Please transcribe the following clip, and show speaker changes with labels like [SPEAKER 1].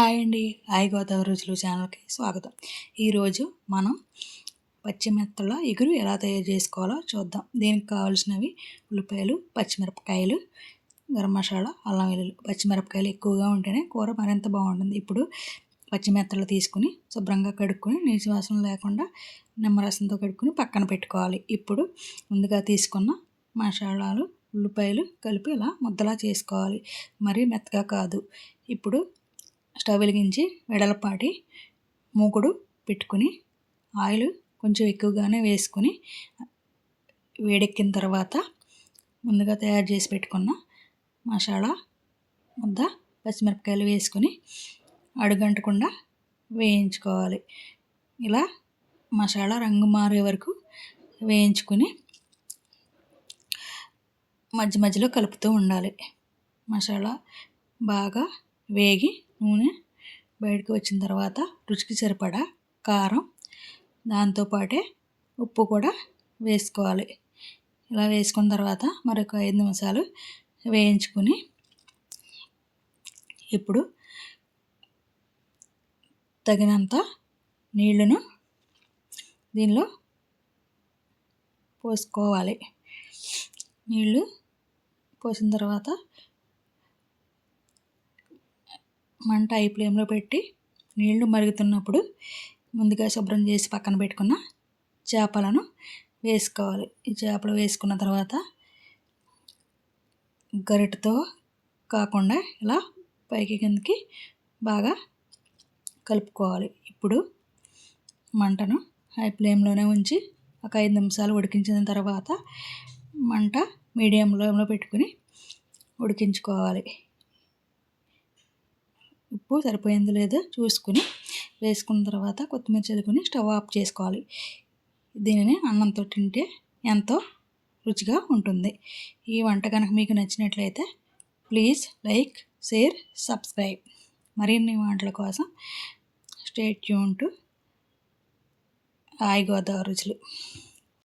[SPEAKER 1] Hi అండి. Hi Godavari రుచులు ఛానల్కి స్వాగతం. ఈరోజు మనం పచ్చిమెత్తల ఎగురు ఎలా తయారు చేసుకోవాలో చూద్దాం. దీనికి కావాల్సినవి ఉల్లిపాయలు పచ్చిమిరపకాయలు గరం మసాలా అల్లం వెల్లుల్లి. పచ్చిమిరపకాయలు ఎక్కువగా ఉంటేనే కూర మరింత బాగుంటుంది. ఇప్పుడు పచ్చిమెత్తలు తీసుకుని శుభ్రంగా కడుక్కొని నీటి వాసన లేకుండా నిమ్మరసంతో కడుక్కొని పక్కన పెట్టుకోవాలి. ఇప్పుడు ముందుగా తీసుకున్న మసాలాలు ఉల్లిపాయలు కలిపి ఇలా ముద్దలా చేసుకోవాలి. మరీ మెత్తగా కాదు. ఇప్పుడు స్టవ్ వెలిగించి వెడలపాటి మూకుడు పెట్టుకుని ఆయిల్ కొంచెం ఎక్కువగానే వేసుకొని వేడెక్కిన తర్వాత ముందుగా తయారు చేసి పెట్టుకున్న మసాలా ముద్ద పచ్చిమిరపకాయలు వేసుకొని అడుగంటకుండా వేయించుకోవాలి. ఇలా మసాలా రంగు మారే వరకు వేయించుకొని మధ్య మధ్యలో కలుపుతూ ఉండాలి. మసాలా బాగా వేగి నూనె బయటకు వచ్చిన తర్వాత రుచికి సరిపడా కారం దాంతోపాటే ఉప్పు కూడా వేసుకోవాలి. ఇలా వేసుకున్న తర్వాత మరొక ఐదు నిమిషాలు వేయించుకొని ఇప్పుడు తగినంత నీళ్ళను దీనిలో పోసుకోవాలి. నీళ్ళు పోసిన తర్వాత మంట ఐ ఫ్లేమ్లో పెట్టి నీళ్ళు మరుగుతున్నప్పుడు ముందుగా శుభ్రం చేసి పక్కన పెట్టుకున్న చేపలను వేసుకోవాలి. ఈ చేపలు వేసుకున్న తర్వాత గరిటతో కాకుండా ఇలా పైకి కిందకి బాగా కలుపుకోవాలి. ఇప్పుడు మంటను హై ఫ్లేమ్లోనే ఉంచి ఒక ఐదు నిమిషాలు ఉడికించిన తర్వాత మంట మీడియంలో పెట్టుకుని ఉడికించుకోవాలి. ఉప్పు సరిపోయిందో లేదో చూసుకుని వేసుకున్న తర్వాత కొత్తిమీర చదువుకుని స్టవ్ ఆఫ్ చేసుకోవాలి. దీనిని అన్నంతో తింటే ఎంతో రుచిగా ఉంటుంది. ఈ వంట కనుక మీకు నచ్చినట్లయితే ప్లీజ్ లైక్ షేర్ సబ్స్క్రైబ్. మరిన్ని వంటల కోసం stay tuned to hi Godavari రుచులు.